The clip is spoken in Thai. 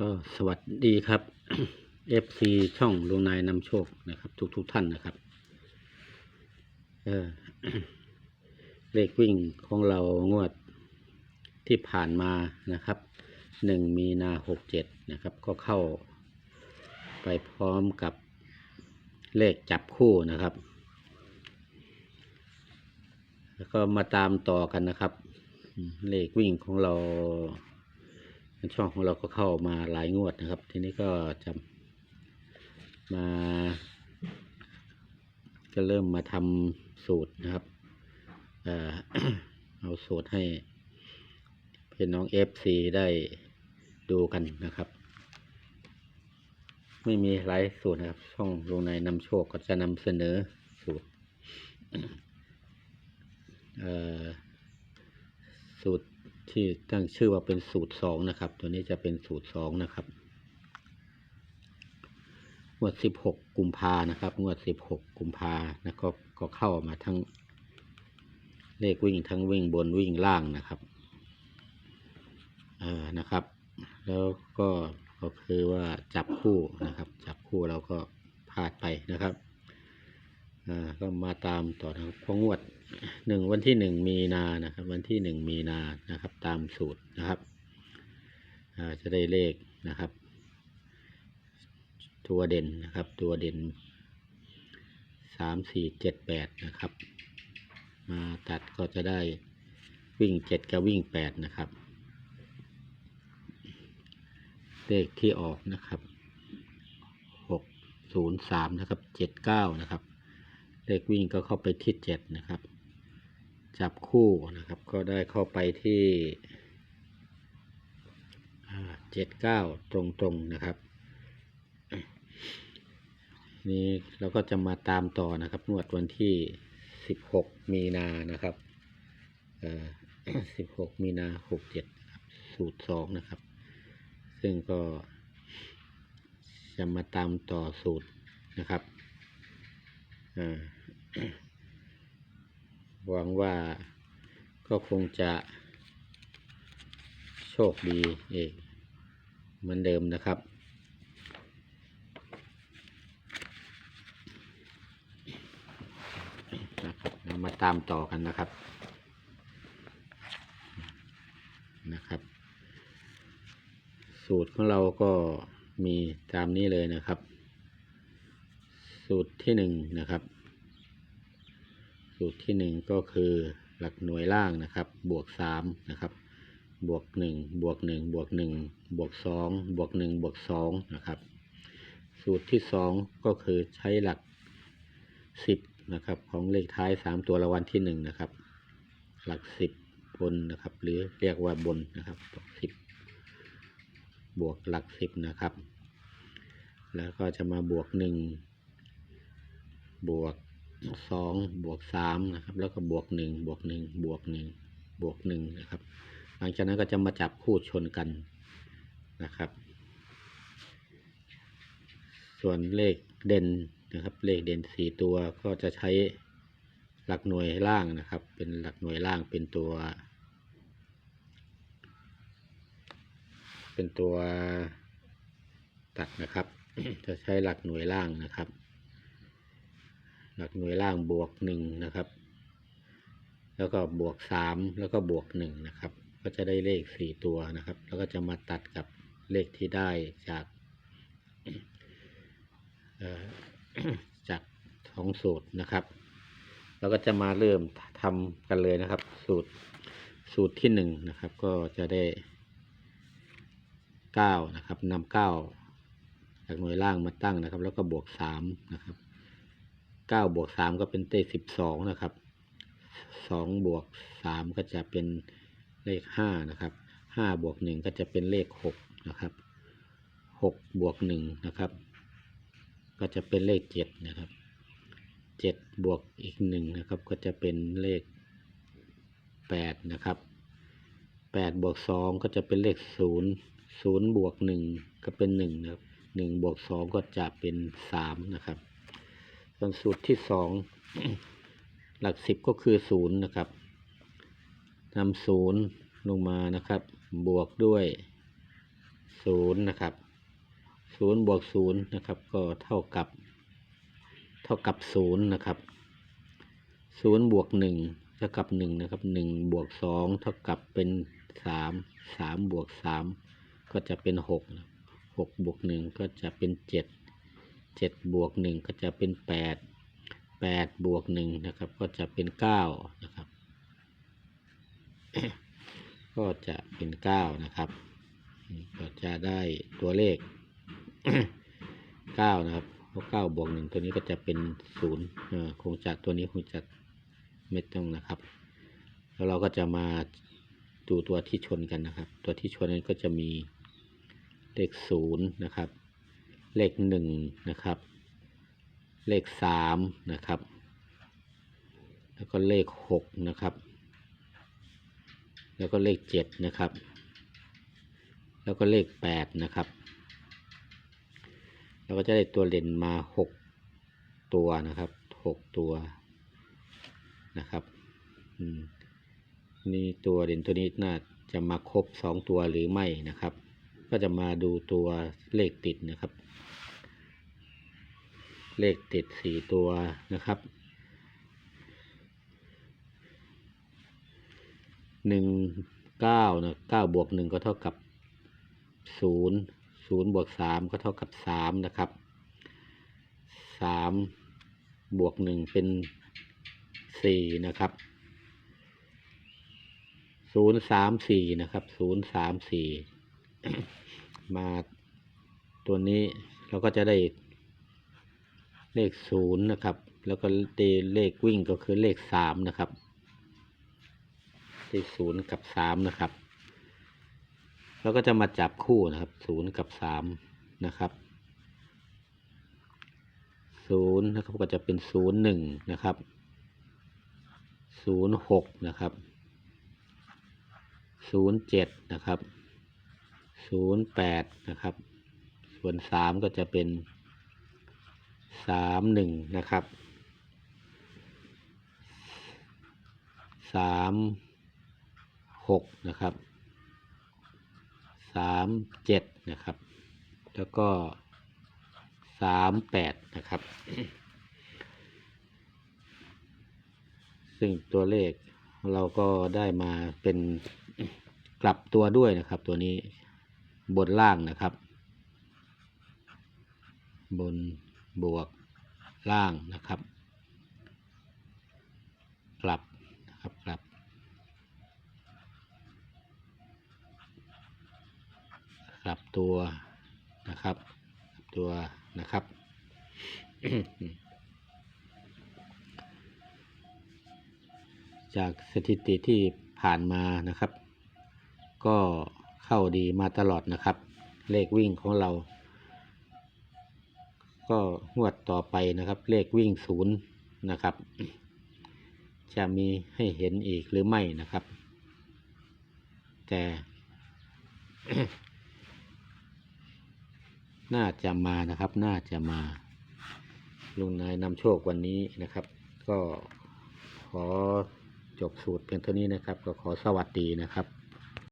ก็สวัสดีครับ FC ช่องลุงนายนำโชคนะครับ ทุกทุกท่านนะครับเออเลขวิ่งของเรางวดที่ผ่านมานะครับหนึ่งมีนาหกเจ็ดนะครับ ก็เข้าไปพร้อมกับเลขจับคู่นะครับ แล้วก็มาตามต่อกันนะครับ เลขวิ่งของเรา ช่องของเราก็เข้ามาหลายงวดนะครับ ทีนี้ก็จะมา ก็เริ่มมาทำสูตรนะครับเอาสูตรให้พี่น้องเอฟซีได้ดูกันนะครับ ไม่มีหลายสูตรนะครับ ช่องลงในนำโชคก็จะนำเสนอสูตรสูตร ที่ตั้งชื่อว่าเป็นสูตรสองนะครับ ตัวนี้จะเป็นสูตรสองนะครับงวดสิบหกกุมภานะครับงวดสิบหกกุมภานะก็ก็เข้ามาทั้งเลขวิ่งทั้งวิ่งบนวิ่งล่างนะครับเอ่อนะครับ แล้วก็ก็คือว่าจับคู่นะครับ จับคู่เราก็พลาดไปนะครับ อ่าก็มาตามต่อนะครับเพองวดหนึ่งวันที่หนึ่งมีนานะครับ วันที่หนึ่งมีนานะครับ ตามสูตรนะครับอ่าจะได้เลขนะครับ ตัวเด่นนะครับ ตัวเด่นสามสี่เจ็ดแปดนะครับ มาตัดก็จะได้วิ่งเจ็ดกับวิ่งแปดนะครับ เลขที่ออกนะครับหกศูนย์สามนะครับเจ็ดเก้านะครับ เลขวิ่งก็เข้าไปที่เจ็ดนะครับ จับคู่นะครับ ก็ได้เข้าไปที่เจ็ดเก้าตรงๆนะครับ นี่เราก็จะมาตามต่อนะครับงวดวันที่สิบหกมีนานะครับสิบหกมีนาหกเจ็ดสูตรสองนะครับ ซึ่งก็จะมาตามต่อสูตรนะครับ อ่า หวังว่าก็คงจะโชคดีเองเหมือนเดิมนะครับ นะครับเรามาตามต่อกันนะครับ นะครับ สูตรของเราก็มีตามนี้เลยนะครับ สูตรที่หนึ่งนะครับ สูตรที่หนึ่งก็คือหลักหน่วยล่างนะครับ บวกสามนะครับ บวกหนึ่งบวกหนึ่งบวกหนึ่งบวกสองบวกหนึ่งบวกสองนะครับ สูตรที่สองก็คือใช้หลักสิบนะครับ ของเลขท้ายสามตัวรางวัลที่หนึ่งนะครับ หลักสิบบนนะครับ หรือเรียกว่าบนนะครับสิบบวกหลักสิบนะครับ แล้วก็จะมาบวกหนึ่งบวก สองบวกสามนะครับ แล้วก็บวกหนึ่งบวกหนึ่งบวกหนึ่งบวกหนึ่งนะครับ หลังจากนั้นก็จะมาจับคู่ชนกันนะครับ ส่วนเลขเด่นนะครับ เลขเด่นสี่ตัวก็จะใช้หลักหน่วยล่างนะครับ เป็นหลักหน่วยล่างเป็นตัว เป็นตัวตัดนะครับ จะใช้หลักหน่วยล่างนะครับ หลักหน่วยล่างบวกหนึ่งนะครับ แล้วก็บวกสามแล้วก็บวกหนึ่งนะครับ ก็จะได้เลขสี่ตัวนะครับ แล้วก็จะมาตัดกับเลขที่ได้จากจากท้องสูตรนะครับแล้วก็จะมาเริ่มทำกันเลยนะครับ สูตรสูตรที่หนึ่งนะครับ ก็จะได้เก้านะครับนำเก้าจากหน่วยล่างมาตั้งนะครับ แล้วก็บวกสามนะครับ เก้าบวกสามก็เป็นเต้สิบสองนะครับสองบวกสามก็จะเป็นเลขห้านะครับห้าบวกหนึ่งก็จะเป็นเลขหกนะครับหกบวกหนึ่งนะครับ ก็จะเป็นเลขเจ็ดนะครับเจ็ดบวกอีกหนึ่งนะครับ ก็จะเป็นเลขแปดนะครับแปดบวกสองก็จะเป็นเลขศูนย์ศูนย์บวกหนึ่งก็เป็นหนึ่งนะครับหนึ่งบวกสองก็จะเป็นสามนะครับ ส่วนสูตรที่สองหลักสิบก็คือศูนย์นะครับนำศูนย์ลงมานะครับ บวกด้วยศูนย์นะครับศูนย์บวกศูนย์นะครับ ก็เท่ากับ เท่ากับศูนย์นะครับศูนย์บวกหนึ่งเท่ากับหนึ่งนะครับหนึ่งบวกสองเท่ากับเป็นสามสามบวกสามก็จะเป็นหกหกบวกหนึ่งก็จะเป็นเจ็ด เจ็ดบวกหนึ่งก็จะเป็นแปดแปดบวกหนึ่งนะครับ ก็จะเป็นเก้านะครับ ก็จะเป็นเก้านะครับ ก็จะได้ตัวเลขเก้านะครับเพราะเก้าบวกหนึ่งตัวนี้ก็จะเป็นศูนย์คงจะตัวนี้คงจะไม่ต้องนะครับ แล้วเราก็จะมาดูตัวที่ชนกันนะครับ ตัวที่ชนนั้นก็จะมีเลขศูนย์นะครับ เลขหนึ่งนะครับ เลขสามนะครับ แล้วก็เลขหกนะครับ แล้วก็เลขเจ็ดนะครับ แล้วก็เลขแปดนะครับ เราก็จะได้ตัวเด่นมาหกตัวนะครับหกตัวนะครับนี่ตัวเด่นตัวนี้น่าจะมาครบสองตัวหรือไม่นะครับ ก็จะมาดูตัวเลขติดนะครับ เลขติดสี่ตัวนะครับหนึ่งเก้านะเก้าบวกหนึ่งก็เท่ากับศูนย์ศูนย์บวกสามก็เท่ากับสามนะครับสามบวกหนึ่งเป็นสี่นะครับศูนย์สามสี่นะครับศูนย์สามสี่ มาตัวนี้เราก็จะได้เลขศูนย์นะครับ แล้วก็เลขวิ่งก็คือเลขสามนะครับที่ศูนย์กับสามนะครับ แล้วก็จะมาจับคู่นะครับศูนย์กับสามนะครับศูนย์นะครับก็จะเป็นศูนย์หนึ่งนะครับศูนย์หกนะครับศูนย์เจ็ดนะครับ ศูนย์แปดนะครับ ส่วนสามก็จะเป็นสามหนึ่งนะครับสามหกนะครับสามเจ็ดนะครับ แล้วก็สามแปดนะครับ ซึ่งตัวเลขเราก็ได้มาเป็นกลับตัวด้วยนะครับตัวนี้ บนล่างนะครับ บนบวกล่างนะครับ กลับนะครับกลับกลับตัวนะครับกลับตัวนะครับ จากสถิติที่ผ่านมานะครับ ก็ เข้าดีมาตลอดนะครับ เลขวิ่งของเรา ก็งวดต่อไปนะครับ เลขวิ่งศูนย์นะครับ จะมีให้เห็นอีกหรือไม่นะครับ แต่น่าจะมานะครับ น่าจะมาลุงนายนำโชควันนี้นะครับ ก็ขอจบสูตรเพียงเท่านี้นะครับ ก็ขอสวัสดีนะครับ